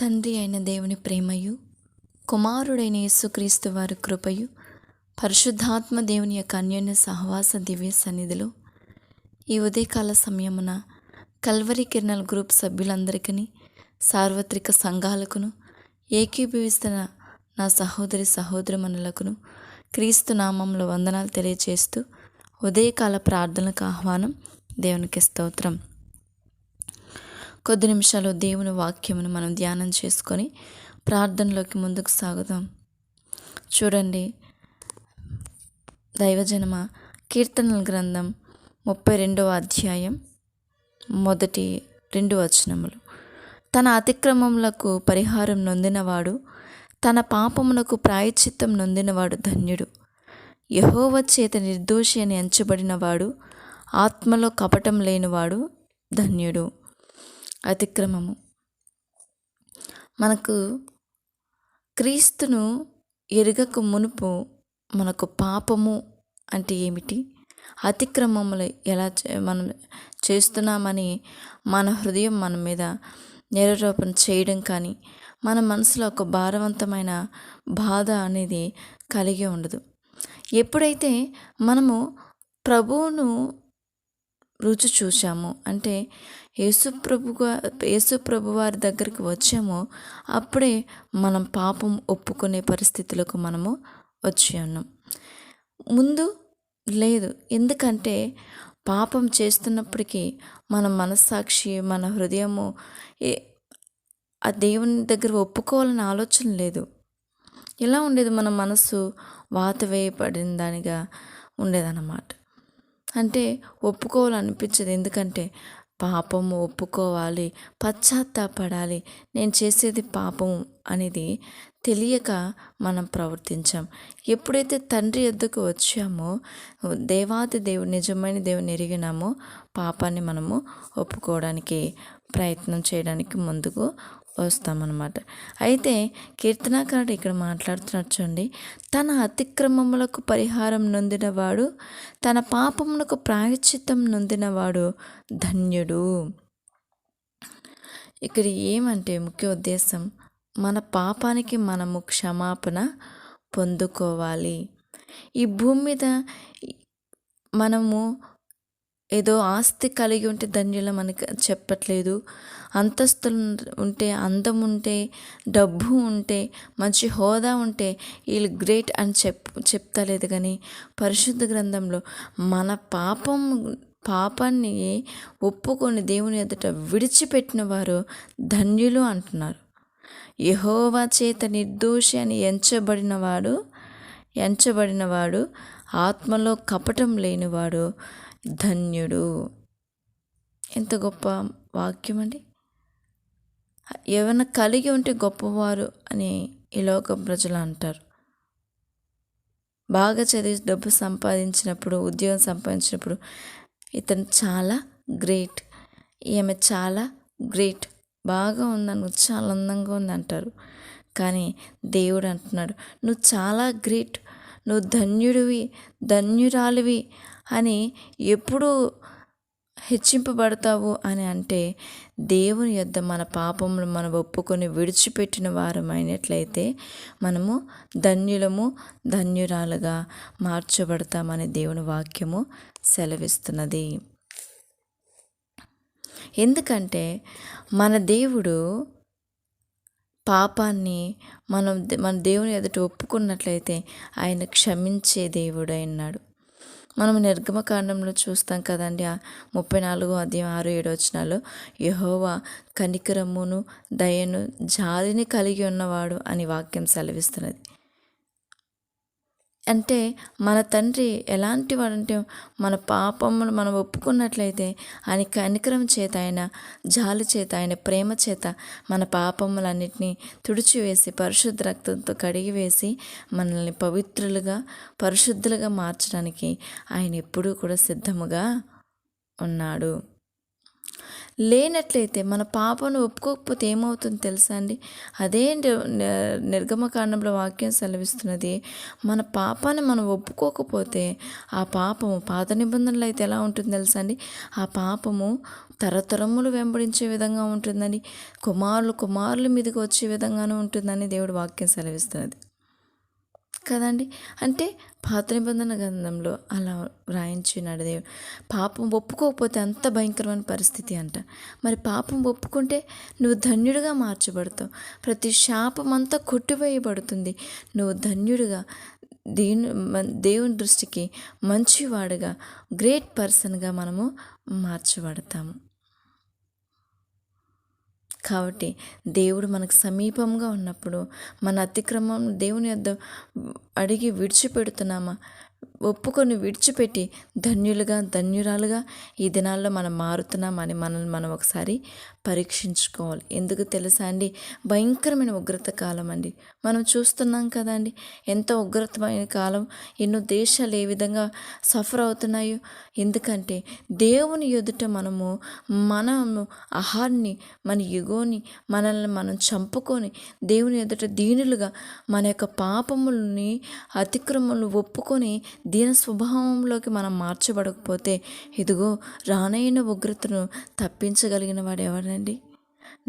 తండ్రి అయిన దేవుని ప్రేమయు కుమారుడైన యేసుక్రీస్తు వారి కృపయు పరిశుద్ధాత్మ దేవుని యొక్క అన్యోన్య సహవాస దివ్య సన్నిధిలో ఈ ఉదయకాల సమయమున కల్వరి కిరణాల గ్రూప్ సభ్యులందరికీ సార్వత్రిక సంఘాలకును ఏకీభవిస్తున్న నా సహోదరి సహోదరుమణులకును క్రీస్తు నామంలో వందనాలు తెలియచేస్తూ ఉదయకాల ప్రార్థనలకు ఆహ్వానం దేవునికి స్తోత్రం. కొద్ది నిమిషాలు దేవుని వాక్యమును మనం ధ్యానం చేసుకొని ప్రార్థనలోకి ముందుకు సాగుదాం. చూడండి దైవజనమ కీర్తనల గ్రంథం ముప్పై రెండవ అధ్యాయం మొదటి రెండు వచనములు. తన అతిక్రమములకు పరిహారం నొందినవాడు తన పాపమునకు ప్రాయశ్చిత్తం నొందినవాడు ధన్యుడు. యహోవ చేత నిర్దోషి అని ఎంచబడినవాడు ఆత్మలో కపటం లేనివాడు ధన్యుడు. అతిక్రమము. మనకు క్రీస్తును ఎరగక మునుపు మనకు పాపము అంటే ఏమిటి? అతిక్రమములు ఎలా చే- మనం చేస్తున్నామని మన హృదయం మన మీద నేరారోపణ చేయడం కానీ మన మనసులో ఒక భారవంతమైన బాధ అనేది కలిగి ఉండదు. ఎప్పుడైతే మనము ప్రభువును రుచి చూశాము. అంటే యేసుప్రభుగా యేసుప్రభు వారి దగ్గరికి వచ్చామో అప్పుడే మనం పాపం ఒప్పుకునే పరిస్థితులకు మనము వచ్చి ఉన్నాం. ముందు లేదు. ఎందుకంటే పాపం చేస్తున్నప్పటికీ మన మనస్సాక్షి మన హృదయము ఏ- ఆ దేవుని దగ్గర ఒప్పుకోవాలని ఆలోచన లేదు. ఎలా ఉండేది? మన మనస్సు వాత వేయబడిన దానిగా ఉండేదన్నమాట. అంటే ఒప్పుకోవాలనిపించదు. ఎందుకంటే పాపము ఒప్పుకోవాలి పశ్చాత్తాపడాలి. నేను చేసేది పాపం అనేది తెలియక మనం ప్రవర్తించాం. ఎప్పుడైతే తండ్రి ఎద్దుకు వచ్చామో దేవాది దేవుడు నిజమైన దేవుని ఎరిగినామో పాపాన్ని మనము ఒప్పుకోవడానికి ప్రయత్నం చేయడానికి ముందుకు వస్తామన్నమాట. అయితే కీర్తనాకారుడు ఇక్కడ మాట్లాడుతున్నారు చూడండి. తన అతిక్రమములకు పరిహారం నొందినవాడు తన పాపములకు ప్రాయశ్చిత్తం నొందినవాడు ధన్యుడు. ఇక్కడ ఏమంటే ముఖ్య ఉద్దేశం మన పాపానికి మనము క్షమాపణ పొందుకోవాలి. ఈ భూమి మీద మనము ఏదో ఆస్తి కలిగి ఉంటే ధన్యులం మనకి చెప్పట్లేదు. అంతస్తులు ఉంటే అందం ఉంటే డబ్బు ఉంటే మంచి హోదా ఉంటే వీళ్ళు గ్రేట్ అని చెప్ చెప్తలేదు కానీ పరిశుద్ధ గ్రంథంలో మన పాపం పాపాన్ని ఒప్పుకొని దేవుని ఎదుట విడిచిపెట్టిన వారు ధన్యులు అంటున్నారు. యహోవా చేత నిర్దోషి అని ఎంచబడినవాడు ఎంచబడినవాడు ఆత్మలో కపటం లేనివాడు ధన్యుడు. ఎంత గొప్ప వాక్యం అండి. ఏమైనా కలిగి ఉంటే గొప్పవారు అని ఈ లోక ప్రజలు అంటారు. బాగా చదివి డబ్బు సంపాదించినప్పుడు ఉద్యోగం సంపాదించినప్పుడు ఇతను చాలా గ్రేట్. ఈమె చాలా గ్రేట్. బాగా ఉందని చాలా అందంగా ఉంది అంటారు కానీ దేవుడు అంటున్నాడు నువ్వు చాలా గ్రేట్. నువ్వు ధన్యుడివి ధన్యురాలివి అని ఎప్పుడు హెచ్చింపబడతావు అని అంటే దేవుని యొద్ద మన పాపములు మనం ఒప్పుకొని విడిచిపెట్టిన వారమైనట్లయితే మనము ధన్యులము ధన్యురాలుగా మార్చబడతామని దేవుని వాక్యము సెలవిస్తున్నది. ఎందుకంటే మన దేవుడు పాపాన్ని మనం మన దేవుని ఎదుట ఒప్పుకున్నట్లయితే ఆయన క్షమించే దేవుడు అయినాడు మనం నిర్గమకాండంలో చూస్తాం కదండి ఆ ముప్పై నాలుగు అధ్యాయం ఆరు ఏడు వచనాలు యహోవా కనికరమును దయను జాలిని కలిగి ఉన్నవాడు అని వాక్యం సెలవిస్తున్నది. అంటే మన తండ్రి ఎలాంటి వాడంటే మన పాపమును మనం ఒప్పుకున్నట్లయితే ఆయన కనికరం చేత ఆయన జాలి చేత ఆయన ప్రేమ చేత మన పాపములన్నిటినీ తుడిచివేసి పరిశుద్ధ రక్తంతో కడిగి వేసి మనల్ని పవిత్రులుగా పరిశుద్ధులుగా మార్చడానికి ఆయన ఎప్పుడూ కూడా సిద్ధముగా ఉన్నాడు. లేనట్లయితే మన పాపను ఒప్పుకోకపోతే ఏమవుతుందో తెలుసా అండి? అదే నిర్గమకాండంలో వాక్యం సెలవిస్తున్నది మన పాపాన్ని మనం ఒప్పుకోకపోతే ఆ పాపము పాత నిబంధనలు అయితే ఎలా ఉంటుంది తెలుసా అండి? ఆ పాపము తరతరములు వెంబడించే విధంగా ఉంటుందని కుమారులు కుమారుల మీదకి వచ్చే విధంగానూ ఉంటుందని దేవుడు వాక్యం సెలవిస్తున్నది. కదండి. అంటే పాత నిబంధన గ్రంథంలో అలా వ్రాయించినాడు దేవుడు పాపం ఒప్పుకోకపోతే అంత భయంకరమైన పరిస్థితి అంట. మరి పాపం ఒప్పుకుంటే నువ్వు ధన్యుడిగా మార్చబడతావు. ప్రతి శాపం అంతా కొట్టివేయబడుతుంది. నువ్వు ధన్యుడిగా దీని దేవుని దృష్టికి మంచివాడుగా గ్రేట్ పర్సన్గా మనము మార్చబడతాము. కాబట్టి దేవుడు మనకు సమీపంగా ఉన్నప్పుడు మన అతిక్రమం దేవుని యొద్ద అడిగి విడిచిపెడుతున్నామా? ఒప్పుకొని విడిచిపెట్టి ధన్యులుగా ధన్యురాలుగా ఈ దినాల్లో మనం మారుతున్నామని మనల్ని మనం ఒకసారి పరీక్షించుకోవాలి. ఎందుకు తెలుసా అండి? భయంకరమైన ఉగ్రత కాలం అండి. మనం చూస్తున్నాం కదండి ఎంత ఉగ్రతమైన కాలం ఎన్నో దేశాలు ఏ విధంగా సఫర్ అవుతున్నాయో. ఎందుకంటే దేవుని ఎదుట మనము మనము ఆహార్ని మన యుగోని మనల్ని మనం చంపుకొని దేవుని ఎదుట దీనులుగా మన యొక్క పాపములని అతిక్రమములు ఒప్పుకొని దీన స్వభావంలోకి మనం మార్చబడకపోతే ఇదిగో రానైన ఉగ్రతను తప్పించగలిగిన వాడు ఎవరండి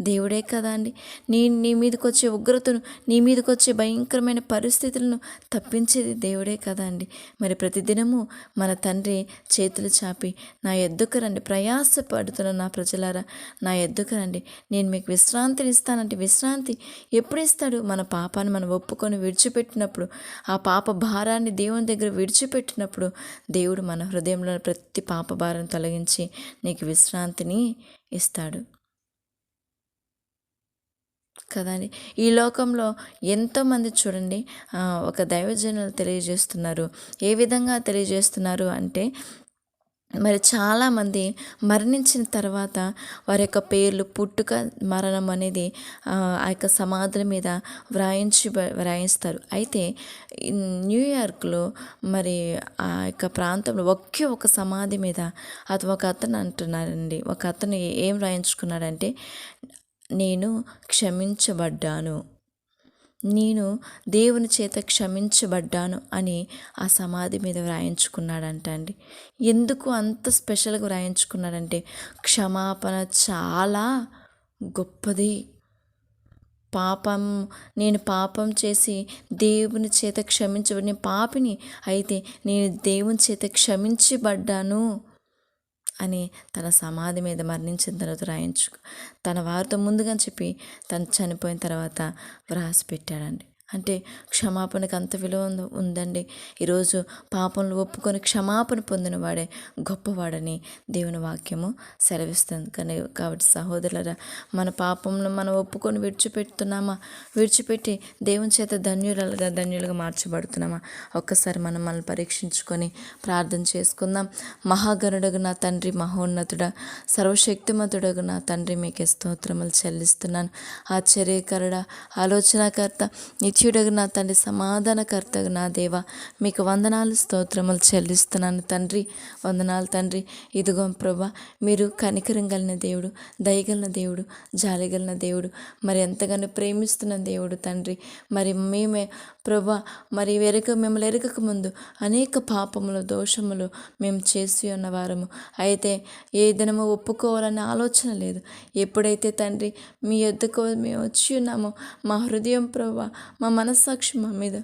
దేవుడే కదా అండి. నీ నీ మీదకి వచ్చే ఉగ్రతను నీ మీదకి వచ్చే భయంకరమైన పరిస్థితులను తప్పించేది దేవుడే కదా అండి. మరి ప్రతిదినము మన తండ్రి చేతులు చాపి నా ఎద్దుకు రండి ప్రయాస పడుతున్న నా ప్రజలారా నా ఎద్దుకు రండి. నేను మీకు విశ్రాంతిని ఇస్తానంటే విశ్రాంతి ఎప్పుడు ఇస్తాడు మన పాపాన్ని మనం ఒప్పుకొని విడిచిపెట్టినప్పుడు ఆ పాప భారాన్ని దేవుని దగ్గర విడిచిపెట్టినప్పుడు దేవుడు మన హృదయంలో ప్రతి పాప భారం తొలగించి నీకు విశ్రాంతిని ఇస్తాడు. కదండి. ఈ లోకంలో ఎంతోమంది చూడండి ఒక దైవజనులు తెలియజేస్తున్నారు. ఏ విధంగా తెలియజేస్తున్నారు అంటే మరి చాలామంది మరణించిన తర్వాత వారి యొక్క పేర్లు పుట్టుక మరణం అనేది ఆ యొక్క సమాధుల మీద వ్రాయించి వ్రాయిస్తారు. అయితే న్యూయార్క్లో మరి ఆ యొక్క ప్రాంతంలో ఒకే ఒక సమాధి మీద అది ఒక అతను అంటున్నారండి. ఒక అతను ఏం వ్రాయించుకున్నాడంటే నేను క్షమించబడ్డాను. నేను దేవుని చేత క్షమించబడ్డాను అని ఆ సమాధి మీద వ్రాయించుకున్నాడంట అండి. ఎందుకు అంత స్పెషల్గా వ్రాయించుకున్నాడంటే క్షమాపణ చాలా గొప్పది. పాపం నేను పాపం చేసి దేవుని చేత క్షమించబడిన పాపిని అయితే నేను దేవుని చేత క్షమించబడ్డాను. అని తన సమాధి మీద మరణించిన తర్వాత రాయించు తన వారితో ముందుగా చెప్పి తను చనిపోయిన తర్వాత వ్రాసి పెట్టాడండి. అంటే క్షమాపణకు అంత విలువ ఉందండి. ఈరోజు పాపంలో ఒప్పుకొని క్షమాపణ పొందిన వాడే గొప్పవాడని దేవుని వాక్యము సెలవిస్తుంది. కానీ కాబట్టి సహోదరులరా మన పాపంలో మనం ఒప్పుకొని విడిచిపెడుతున్నామా? విడిచిపెట్టి దేవుని చేత ధన్యులుగా ధన్యులుగా మార్చబడుతున్నామా? ఒక్కసారి మనం మనల్ని పరీక్షించుకొని ప్రార్థన చేసుకుందాం. మహాగణుడగు నా తండ్రి మహోన్నతుడ సర్వశక్తిమంతుడగు నా తండ్రి మీకే స్తోత్రములు చెల్లిస్తున్నాను. ఆశ్చర్యకరుడ ఆలోచనకర్త నిత్యుడగు నా తండ్రి సమాధానకర్తగు నా దేవ మీకు వందనాలు స్తోత్రములు చెల్లిస్తున్నాను తండ్రి. వందనాలు తండ్రి. ఇదిగో ప్రభా మీరు కనికరం కలిగిన దేవుడు దయగలిగిన దేవుడు జాలిగలిగిన దేవుడు మరి ఎంతగానో ప్రేమిస్తున్న దేవుడు తండ్రి. మరి మేమే ప్రభా మరి ఎరక మిమ్మల్ని ఎరగక ముందు అనేక పాపములు దోషములు మేము చేసి ఉన్న వారము. అయితే ఏ దినము ఒప్పుకోవాలనే ఆలోచన లేదు. ఎప్పుడైతే తండ్రి మీ ఎద్దుకు మేము వచ్చి ఉన్నామో మా హృదయం ప్రభా మా మనస్సాక్షి మా మీద.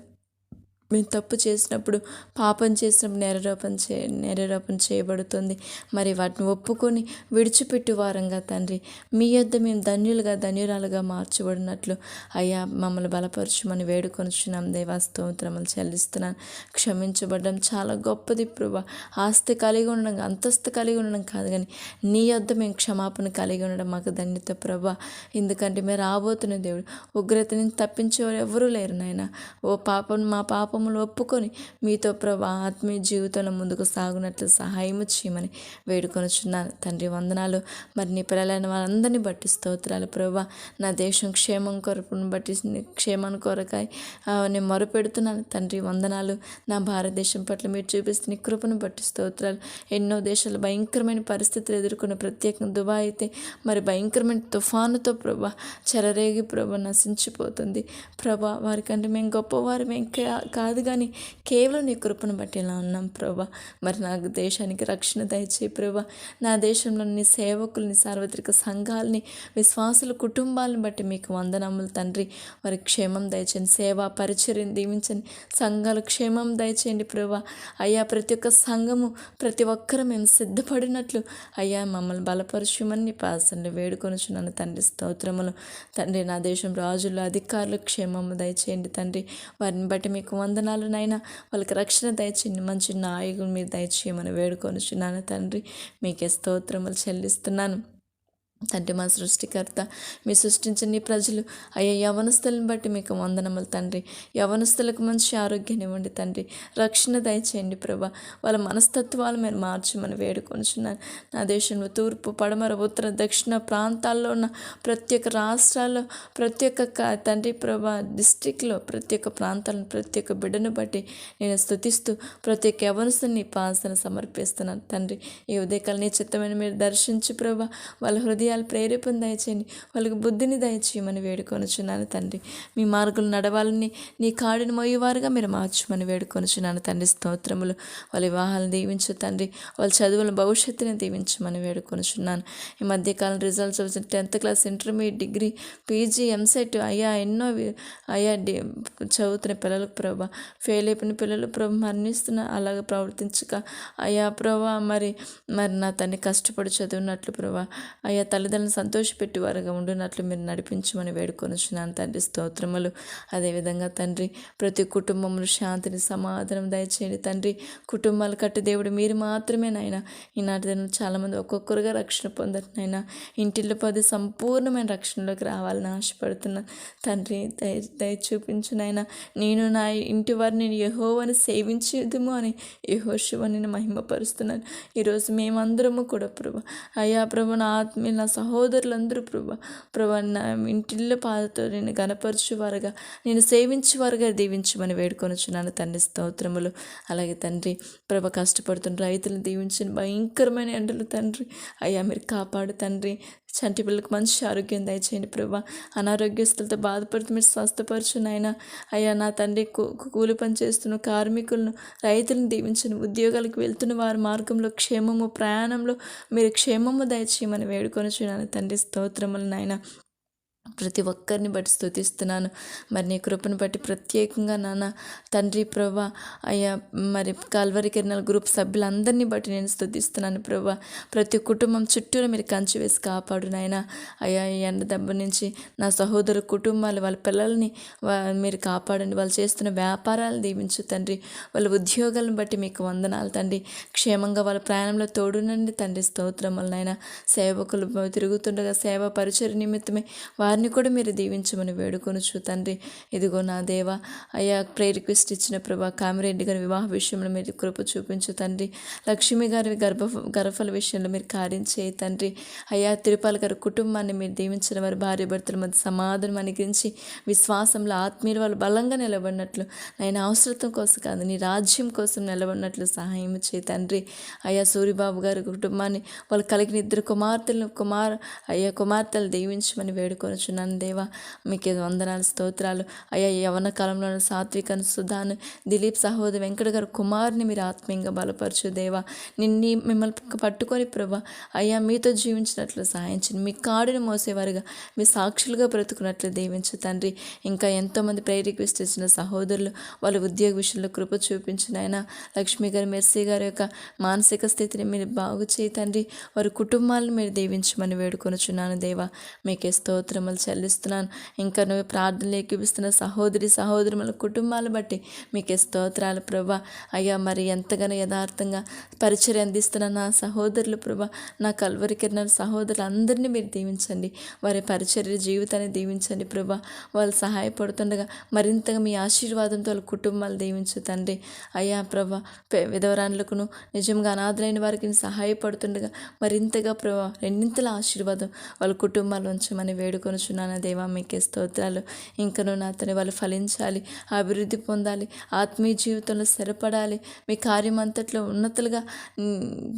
మేము తప్పు చేసినప్పుడు పాపం చేసినప్పుడు నేరరోపణ చే నేరరోపణ చేయబడుతుంది. మరి వాటిని ఒప్పుకొని విడిచిపెట్టు వారంగా తండ్రి. మీ యొద్ద మేము ధన్యులుగా ధన్యురాలుగా మార్చబడినట్లు. అయ్యా మమ్మల్ని బలపరచమని వేడుకొనిచున్నాం. దేవా స్తోత్రములు చెల్లిస్తున్నాను. క్షమించబడడం చాలా గొప్పది ప్రభా. ఆస్తి కలిగి ఉండడం అంతస్తు కలిగి ఉండడం కాదు కానీ నీ యొద్ద మేము క్షమాపణ కలిగి ఉండడం మాకు ధన్యత ప్రభా. ఎందుకంటే మేము రాబోతున్న దేవుడు ఉగ్రతని తప్పించేవారు ఎవరూ లేరు నాయన. ఓ పాపం మా పాపం పాపములు ఒప్పుకొని మీతో ప్రభా ఆత్మీయ జీవితంలో ముందుకు సాగునట్లు సహాయం చేయమని వేడుకొనుచున్నాను. తండ్రి వందనాలు. మరి నీ పిల్లలైన వారందరినీ బట్టి స్తోత్రాలు. ప్రభా నా దేశం క్షేమం కొరకును బట్టి క్షేమం కొరకాయ ఆ, నేను మొరపెడుతున్నాను. తండ్రి వందనాలు. నా భారతదేశం పట్ల మీరు చూపిస్తున్న కృపను బట్టి స్తోత్రాలు. ఎన్నో దేశాలు భయంకరమైన పరిస్థితులు ఎదుర్కొన్న ప్రత్యేకంగా దుబాయ్ అయితే మరి భయంకరమైన తుఫానుతో ప్రభా చెలరేగి ప్రభా నశించిపోతుంది. ప్రభా వారికంటే మేము గొప్పవారు మేము కా- కాదు కానీ కేవలం నీ కృపను బట్టి ఇలా ఉన్నాం ప్రభా. మరి నాకు దేశానికి రక్షణ దయచేయి ప్రభా. నా దేశంలో నీ సేవకుల్ని సార్వత్రిక సంఘాలని విశ్వాసుల కుటుంబాలను బట్టి మీకు వందనములు తండ్రి. వారి క్షేమం దయచేయండి. సేవా పరిచయం దీవించండి. సంఘాలు క్షేమం దయచేయండి ప్రభా. అయ్యా ప్రతి ఒక్క సంఘము ప్రతి ఒక్కరు మేము సిద్ధపడినట్లు అయ్యా మమ్మల్ని బలపరచుమని నీ పాసండి వేడుకొనుచున్నాను తండ్రి. స్తోత్రములు. తండ్రి నా దేశం రాజులు అధికారులు క్షేమము దయచేయండి తండ్రి. వారిని బట్టి మీకు వంద వందనాలు నాయన. వాళ్ళకి రక్షణ దయచేయండి. మంచి నాయకులు మీరు దయచేయమని వేడుకొనుచున్నాను తండ్రి మీకే స్తోత్రములు చెల్లిస్తున్నాను. తండ్రి మా సృష్టికర్త. మీ సృష్టించిన నీ ప్రజలు అయ్యా యవనస్తులను బట్టి మీకు వందనములు తండ్రి. యవనస్తులకు మంచి ఆరోగ్యాన్ని ఇవ్వండి తండ్రి. రక్షణ దయచేయండి ప్రభా. వాళ్ళ మనస్తత్వాలు మీరు మార్చమని వేడుకొనిచున్నాను నా దేశంలో తూర్పు పడమర ఉత్తర దక్షిణ ప్రాంతాల్లో ఉన్న ప్రతి ఒక్క రాష్ట్రాల్లో ప్రతి ఒక్క తండ్రి ప్రభా డిస్టిక్లో ప్రతి ఒక్క ప్రాంతాలను ప్రతి ఒక్క బిడ్డను బట్టి నేను స్థుతిస్తూ ప్రతి ఒక్క యవనస్తుని పాసన సమర్పిస్తున్నాను తండ్రి. ఈ ఉదయకాలం నీ చిత్తమైన మీరు దర్శించి ప్రభా వాళ్ళ హృదయ హృదయాలు ప్రేరేపణ దయచేయండి. వాళ్ళకి బుద్ధిని దయచేయమని వేడుకొనుచున్నాను తండ్రి. మీ మార్గులు నడవాలని నీ కాడిని మోయేవారుగా మీరు మార్చమని వేడుకొనుచున్నాను తండ్రి. స్తోత్రములు. వాళ్ళ వివాహాలను దీవించు తండ్రి. వాళ్ళ చదువుల భవిష్యత్తుని దీవించమని వేడుకొనుచున్నాను. ఈ మధ్యకాలం రిజల్ట్స్ వచ్చిన tenth class intermediate degree PG EAMCET అయ్యా ఎన్నో అయ్యా చదువుతున్న పిల్లలకు ప్రభా. ఫెయిల్ అయిపోయిన పిల్లలు ప్రభు మరణిస్తున్న అలాగ ప్రవర్తించక. అయ్యా ప్రభా మరి మరి నా తన్ని కష్టపడి చదివినట్లు ప్రభా. అయ్యా తల్లిదండ్రులను సంతోషపెట్టి వారుగా ఉండునట్లు మీరు నడిపించమని వేడుకొనుచున్నాను తండ్రి. స్తోత్రములు. అదేవిధంగా తండ్రి ప్రతి కుటుంబంలో శాంతిని సమాధానం దయచేయండి. తండ్రి కుటుంబాలు కట్టి దేవుడు మీరు మాత్రమే నాయన. ఈనాటి దినం చాలామంది ఒక్కొక్కరుగా రక్షణ పొందరు నాయన. ఇంటిలో పది సంపూర్ణమైన రక్షణలోకి రావాలని ఆశపడుతున్నాను తండ్రి దయ దయ చూపించు నాయన. నేను నా ఇంటి వారిని యహోవని సేవించేదుము అని యహోశివ నేను మహిమపరుస్తున్నాను. ఈరోజు మేమందరము కూడా ప్రభు. అయ్యా ప్రభు నా ఆత్మీయ నా సహోదరులందరూ ప్రభ ప్రభ నా ఇంటిల్ల పాదతో నేను గనపరచువారుగా నేను సేవించేవారుగా దీవించమని వేడుకొనుచున్నాను తండ్రి స్తోత్రములు. అలాగే తండ్రి ప్రభ కష్టపడుతున్న రైతులను దీవించిన భయంకరమైన ఎండలు తండ్రి. అయ్యా మీరు కాపాడు తండ్రి. చంటి పిల్లలకు మంచి ఆరోగ్యం దయచేయండి ప్రభా. అనారోగ్యస్తులతో బాధపడుతూ మీరు స్వస్థపరచు నాయన అయ్యా నా తండ్రి కూ- కూలి పని చేస్తున్న కార్మికులను రైతులను దీవించను ఉద్యోగాలకు వెళ్తున్న వారి మార్గంలో క్షేమము ప్రయాణంలో మీరు క్షేమము దయచేయమని వేడుకొని చూడాలి తండ్రి స్తోత్రములు నాయన. ప్రతి ఒక్కరిని బట్టి స్తుతిస్తున్నాను. మరి నీ కృపను బట్టి ప్రత్యేకంగా నాన్న తండ్రి ప్రభా అయ్యా మరి కాల్వరి కిరణాల గ్రూప్ సభ్యులందరినీ బట్టి నేను స్తుతిస్తున్నాను ప్రభా. ప్రతి కుటుంబం చుట్టూరా మీరు కంచి వేసి కాపాడు నాయన. అయ్యా ఈ ఎండ దెబ్బ నుంచి నా సహోదరు కుటుంబాలు వాళ్ళ పిల్లల్ని మీరు కాపాడండి. వాళ్ళు చేస్తున్న వ్యాపారాలు దీవించు తండ్రి. వాళ్ళ ఉద్యోగాలను బట్టి మీకు వందనాలు తండ్రి. క్షేమంగా వాళ్ళ ప్రయాణంలో తోడునండి తండ్రి. స్తోత్రములు నాయన. సేవకులు తిరుగుతుండగా సేవ పరిచయ నిమిత్తమే వారిని కూడా మీరు దీవించమని వేడుకొనుచు తండ్రి. ఇదిగో నా దేవ అయ్యా ప్రే రిక్వెస్ట్ ఇచ్చిన ప్రభా కామిరెడ్డి గారి వివాహ విషయంలో మీరు కృప చూపించు తండ్రి. లక్ష్మి గారి గర్భ గర్భఫల విషయంలో మీరు కార్యం చేయి తండ్రి. అయ్యా తిరుపాల గారి కుటుంబాన్ని మీరు దీవించిన వారి భార్య భర్తల మధ్య సమాధానం అనుగ్రహించి విశ్వాసంలో ఆత్మీయులు వాళ్ళు బలంగా నిలబడినట్లు ఆయన అవసరతం కోసం కాదు నీ రాజ్యం కోసం నిలబడినట్లు సహాయం చేయి తండ్రి. అయ్యా సూరిబాబు గారి కుటుంబాన్ని వాళ్ళు కలిగిన ఇద్దరు కుమార్తెలను కుమార్ అయ్యా కుమార్తెలు దీవించమని వేడుకొనుచున్నాను దేవా. మీకు వందనాలు స్తోత్రాలు. అయ్యా యవన కాలంలో సాత్వికను సుధాను దిలీప్ సహోదరి వెంకట గారు కుమార్ని మీరు ఆత్మీయంగా బలపరచు దేవా. నిన్ని మిమ్మల్ని పట్టుకొని ప్రభా అయ్యా మీతో జీవించినట్లు సాయించండి మీ కాడును మోసేవారుగా మీ సాక్షులుగా బ్రతుకున్నట్లు దీవించు తండ్రి. ఇంకా ఎంతోమంది ప్రేయర్ రిక్వెస్ట్ ఇచ్చిన సహోదరులు వాళ్ళ ఉద్యోగ విషయంలో కృప చూపించిన ఆయన లక్ష్మి గారి మెర్సీ గారి యొక్క మానసిక స్థితిని మీరు బాగు చేయి తండ్రి. వారి కుటుంబాలను మీరు దీవించమని వేడుకొనుచున్నాను దేవా. మీకే స్తోత్రం స్తోత్రములు చెల్లిస్తున్నాను. ఇంకా నువ్వు ప్రార్థనలు ఏకిపిస్తున్న సహోదరి సహోదరుల కుటుంబాలు బట్టి మీకే స్తోత్రాలు ప్రభా. అయ్యా మరి ఎంతగానో యథార్థంగా పరిచయం అందిస్తున్న నా సహోదరులు ప్రభా నా కల్వరి కిరణాల సహోదరులు అందరినీ మీరు దీవించండి. వారి పరిచర్య జీవితాన్ని దీవించండి ప్రభా. వాళ్ళు సహాయపడుతుండగా మరింతగా మీ ఆశీర్వాదంతో వాళ్ళ కుటుంబాలు దీవించు తండ్రి. అయ్యా ప్రభా పె- విధవరాన్లకును నిజంగా అనాథులైన వారికి సహాయపడుతుండగా మరింతగా ప్రభా రెండింతల ఆశీర్వాదం వాళ్ళ కుటుంబాలు ఉంచమని వేడుకొని వేడుకొనుచున్నాను దేవా మీకే స్తోత్రాలు. ఇంకను నా తన వాళ్ళు ఫలించాలి. అభివృద్ధి పొందాలి. ఆత్మీయ జీవితంలో స్థిరపడాలి. మీ కార్యం అంతట్లో ఉన్నతులుగా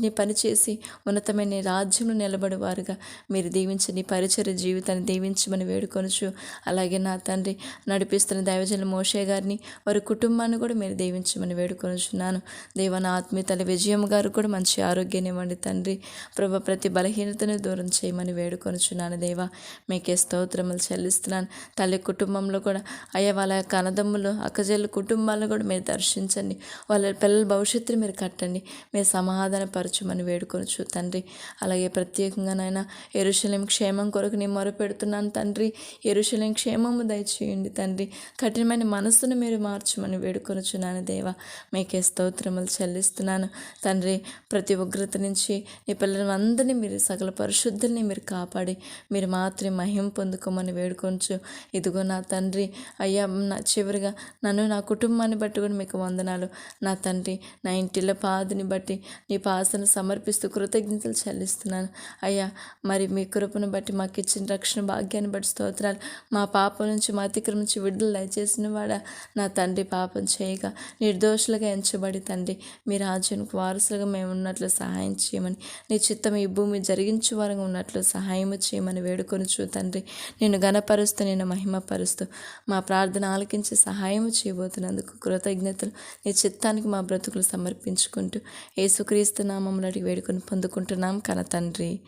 నీ పనిచేసి ఉన్నతమైన రాజ్యంలో నిలబడేవారుగా. మీరు దీవించని పరిచయ జీవితాన్ని దీవించమని వేడుకొనుచు. అలాగే నా తండ్రి నడిపిస్తున్న దైవజన మోషే గారిని వారి కుటుంబాన్ని కూడా మీరు దీవించమని వేడుకొనుచున్నాను. దేవన నా ఆత్మీయతల విజయం గారు కూడా మంచి ఆరోగ్యాన్ని ఇవ్వండి తండ్రి. ప్రభ ప్రతి బలహీనతను దూరం చేయమని వేడుకొనుచున్నాను దేవా. మీకే స్తోత్రములు చెల్లిస్తున్నాను. తల్లి కుటుంబంలో కూడా అయ్యా వాళ్ళ యొక్క అన్నదమ్ములు అక్కజల్లు కుటుంబాలను కూడా మీరు దర్శించండి. వాళ్ళ పిల్లల భవిష్యత్తుని మీరు కట్టండి. మీరు సమాధానపరచమని వేడుకొనచ్చు తండ్రి. అలాగే ప్రత్యేకంగా నాయన ఎరుశలేం క్షేమం కొరకు నేను మొరపెడుతున్నాను తండ్రి. ఎరుశలేం క్షేమము దయచేయండి తండ్రి. కఠినమైన మనస్సును మీరు మార్చమని వేడుకొనుచున్నాను దేవా. మీకే స్తోత్రములు చెల్లిస్తున్నాను. తండ్రి ప్రతి ఉగ్రత నుంచి నీ పిల్లలందరినీ మీరు సకల పరిశుద్ధుల్ని మీరు కాపాడి. మీరు మాత్రమే మహింపు పొందుకోమని వేడుకొంచు. ఇదిగో నా తండ్రి అయ్యా నా చివరిగా నన్ను నా కుటుంబాన్ని బట్టి కూడా మీకు వందనాలు. నా తండ్రి నా ఇంటిలో పాదిని బట్టి నీ పాసను సమర్పిస్తూ కృతజ్ఞతలు చెల్లిస్తున్నాను. అయ్యా మరి మీ కృపను బట్టి మాకు ఇచ్చిన రక్షణ భాగ్యాన్ని బట్టి స్తోత్రాలు. మా పాపం నుంచి మా అతిక్రమ నుంచి విడుదల దయచేసిన వాడా. నా తండ్రి పాపం చేయగా నిర్దోషులుగా ఎంచబడి తండ్రి మీ రాజ్యానికి వారసులుగా మేము ఉన్నట్లు సహాయం చేయమని నీ చిత్తం ఈ భూమి జరిగించు వారంగా ఉన్నట్లు సహాయం చేయమని వేడుకొనుచు తండ్రి నేను గణపరుస్తూ నేను మహిమపరుస్తూ మా ప్రార్థన ఆలకించి సహాయం చేయబోతున్నందుకు కృతజ్ఞతలు. నీ చిత్తానికి మా బ్రతుకులు సమర్పించుకుంటూ యేసుక్రీస్తు నామములకి అడిగి వేడుకొని పొందుకుంటున్నాం. కన తండ్రి.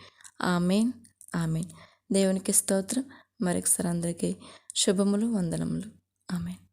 ఆమెన్. ఆమెన్. దేవునికి స్తోత్రం. మరొకసారి అందరికీ శుభములు వందనములు. ఆమెన్.